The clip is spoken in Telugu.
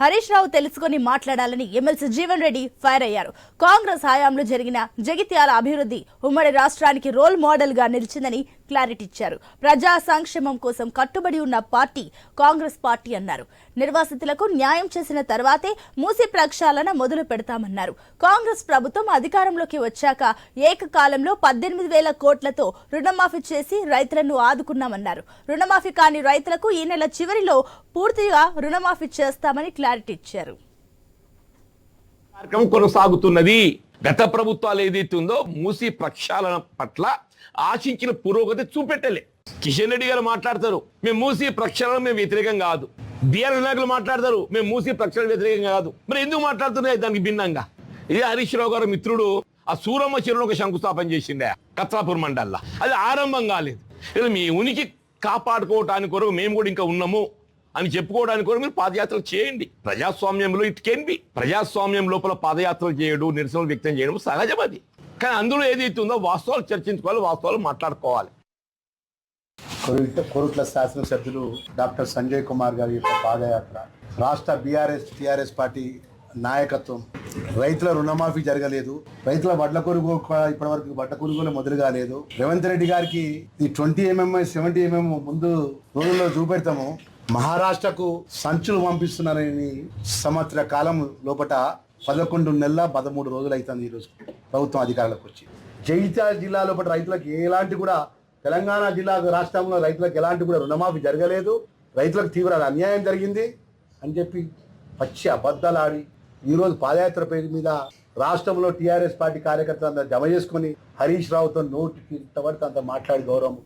హరీష్ రావు తెలుసుకొని మాట్లాడాలని ఎమ్మెల్సీ జీవన్ రెడ్డి ఫైర్ అయ్యారు. కాంగ్రెస్ హయాంలో జరిగిన జగిత్యాల అభివృద్ధి ఉమ్మడి రాష్ట్రానికి రోల్ మోడల్గా నిలిచిందని క్లారిటీ ఇచ్చారు. ప్రజా సంక్షేమం కోసం కట్టుబడి ఉన్న పార్టీ కాంగ్రెస్ పార్టీ అన్నారు. నిర్వాసితులకు న్యాయం చేసిన తర్వాతే మూసి ప్రక్షాళన మొదలు పెడతామన్నారు. కాంగ్రెస్ ప్రభుత్వం అధికారంలోకి వచ్చాక ఏకకాలంలో పద్దెనిమిది వేల కోట్లతో రుణమాఫీ చేసి రైతులను ఆదుకున్నామన్నారు. రుణమాఫీ కాని రైతులకు ఈ నెల చివరిలో పూర్తిగా రుణమాఫీ చేస్తామని క్లారిటీ ఇచ్చారు. కార్యక్రమం కొనసాగుతున్నది. గత ప్రభుత్వాలు ఏదైతే ఉందో మూసి ప్రక్షాళన పట్ల ఆశించిన పురోగతి చూపెట్టలే. కిషన్ రెడ్డి గారు మాట్లాడతారు మేము మూసి ప్రక్షాళన మేము వ్యతిరేకం కాదు. బిఆర్ నాయకులు మాట్లాడతారు మేము మూసి ప్రక్షాళన వ్యతిరేకం కాదు. మరి ఎందుకు మాట్లాడుతున్నాయి దానికి భిన్నంగా? ఇదే హరీష్ రావు గారు మిత్రుడు ఆ సూరమ్మ చెరువులో ఒక శంకుస్థాపన చేసిండే కత్రాపూర్ మండల్లో. అది ఆరంభం కాలేదు. మీ ఉనికి కాపాడుకోవటానికి కొరకు మేము కూడా ఇంకా ఉన్నాము. అని చెప్పుకోవడానికి కూడా మీరు పాదయాత్రలు చేయండి. ప్రజాస్వామ్యంలో ఇట్ కెన్ బి ప్రజాస్వామ్యం లోపల పాదయాత్రలు చేయడం నిరసనలు వ్యక్తం చేయడం సహజం అది. కానీ అందులో ఏదైతే ఉందో వాస్తవాలు చర్చించుకోవాలి వాస్తవాలు మాట్లాడుకోవాలి. కొరుట్ల శాసనసభ్యులు డాక్టర్ సంజయ్ కుమార్ గారి యొక్క పాదయాత్ర రాష్ట్ర బీఆర్ఎస్ టీఆర్ఎస్ పార్టీ నాయకత్వం రైతుల రుణమాఫీ జరగలేదు. రైతుల వడ్ల కొనుగోలు ఇప్పటి వరకు వడ్ల కొనుగోలు మొదలు కాలేదు. రేవంత్ రెడ్డి గారికి ఈ ట్వంటీ ఎంఎం సెవెంటీ ఎంఎం ముందు రోజుల్లో చూపెడతాము. మహారాష్ట్రకు సంచులు పంపిస్తున్నారని సంవత్సర కాలం లోపట పదకొండు నెలల పదమూడు రోజులు అవుతుంది ఈరోజు ప్రభుత్వం అధికారులకు వచ్చి. జగిత్యాల జిల్లా లోపల రైతులకు ఎలాంటి కూడా తెలంగాణ జిల్లా రాష్ట్రంలో రైతులకు ఎలాంటి కూడా రుణమాఫీ జరగలేదు. రైతులకు తీవ్ర అన్యాయం జరిగింది అని చెప్పి పచ్చి అబద్ధాలు ఆడి ఈరోజు పాదయాత్ర పేరు మీద రాష్ట్రంలో టీఆర్ఎస్ పార్టీ కార్యకర్తలు అందరూ జమ చేసుకుని హరీష్ రావుతో నోటికి ఇంతవరకు అంత మాట్లాడి గౌరవం.